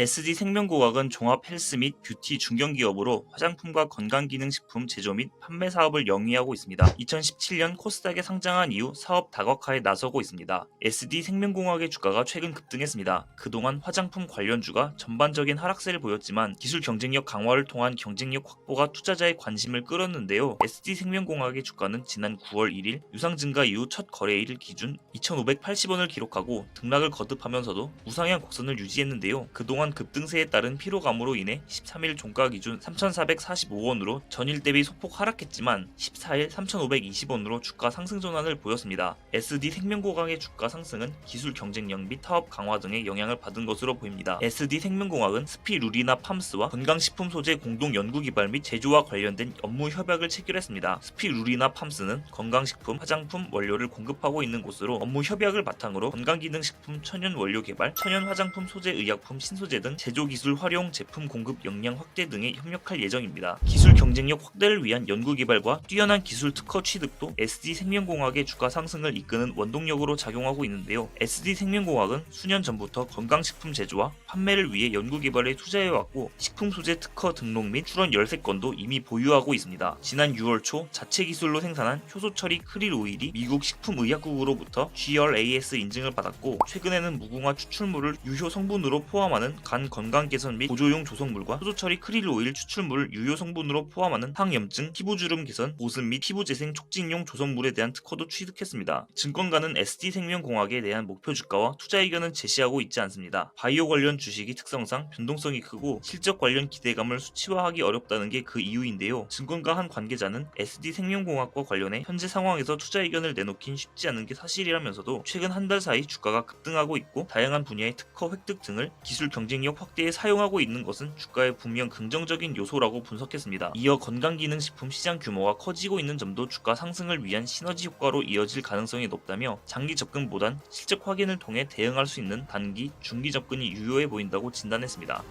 SD 생명공학은 종합 헬스 및 뷰티 중견기업으로 화장품과 건강기능식품 제조 및 판매 사업을 영위하고 있습니다. 2017년 코스닥에 상장한 이후 사업 다각화에 나서고 있습니다. SD 생명공학의 주가가 최근 급등했습니다. 그동안 화장품 관련주가 전반적인 하락세를 보였지만 기술 경쟁력 강화를 통한 경쟁력 확보가 투자자의 관심을 끌었는데요. SD 생명공학의 주가는 지난 9월 1일 유상 증가 이후 첫 거래일 기준 2,580원을 기록하고 등락을 거듭하면서도 우상향 곡선을 유지했는데요. 그동안 급등세에 따른 피로감으로 인해 13일 종가 기준 3,445원으로 전일 대비 소폭 하락했지만 14일 3,520원으로 주가 상승 전환을 보였습니다. SD 생명공학의 주가 상승은 기술 경쟁력 및 사업 강화 등의 영향을 받은 것으로 보입니다. SD 생명공학은 스피루리나 팜스와 건강식품 소재 공동 연구 개발 및 제조와 관련된 업무 협약을 체결했습니다. 스피루리나 팜스는 건강식품, 화장품 원료를 공급하고 있는 곳으로 업무 협약을 바탕으로 건강기능식품 천연 원료 개발, 천연 화장품 소재 의약품 신소재 등 제조 기술 활용 제품 공급 역량 확대 등에 협력할 예정입니다. 기술 경쟁력 확대를 위한 연구 개발과 뛰어난 기술 특허 취득도 SD 생명공학의 주가 상승을 이끄는 원동력으로 작용하고 있는데요. SD 생명공학은 수년 전부터 건강식품 제조와 판매를 위해 연구 개발에 투자해왔고 식품 소재 특허 등록 및 출원 13건도 이미 보유하고 있습니다. 지난 6월 초 자체 기술로 생산한 효소 처리 크릴 오일이 미국 식품의약국으로부터 GRAS 인증을 받았고 최근에는 무궁화 추출물을 유효 성분으로 포함하는 간 건강 개선 및 보조용 조성물과 효소 처리 크릴 오일 추출물을 유효 성분으로 포함하는 항염증, 피부 주름 개선, 보습 및 피부 재생 촉진용 조성물에 대한 특허도 취득했습니다. 증권가는 SD생명공학에 대한 목표 주가와 투자 의견은 제시하고 있지 않습니다. 바이오 관련 주식이 특성상 변동성이 크고 실적 관련 기대감을 수치화하기 어렵다는 게 그 이유인데요. 증권가 한 관계자는 SD생명공학과 관련해 현재 상황에서 투자 의견을 내놓긴 쉽지 않은 게 사실이라면서도 최근 한 달 사이 주가가 급등하고 있고 다양한 분야의 특허 획득 등을 기술 경 쟁력 확대에 사용하고 있는 것은 주가의 분명 긍정적인 요소라고 분석했습니다. 이어 건강기능식품 시장 규모가 커지고 있는 점도 주가 상승을 위한 시너지 효과로 이어질 가능성이 높다며 장기 접근보단 실적 확인을 통해 대응할 수 있는 단기, 중기 접근이 유효해 보인다고 진단했습니다.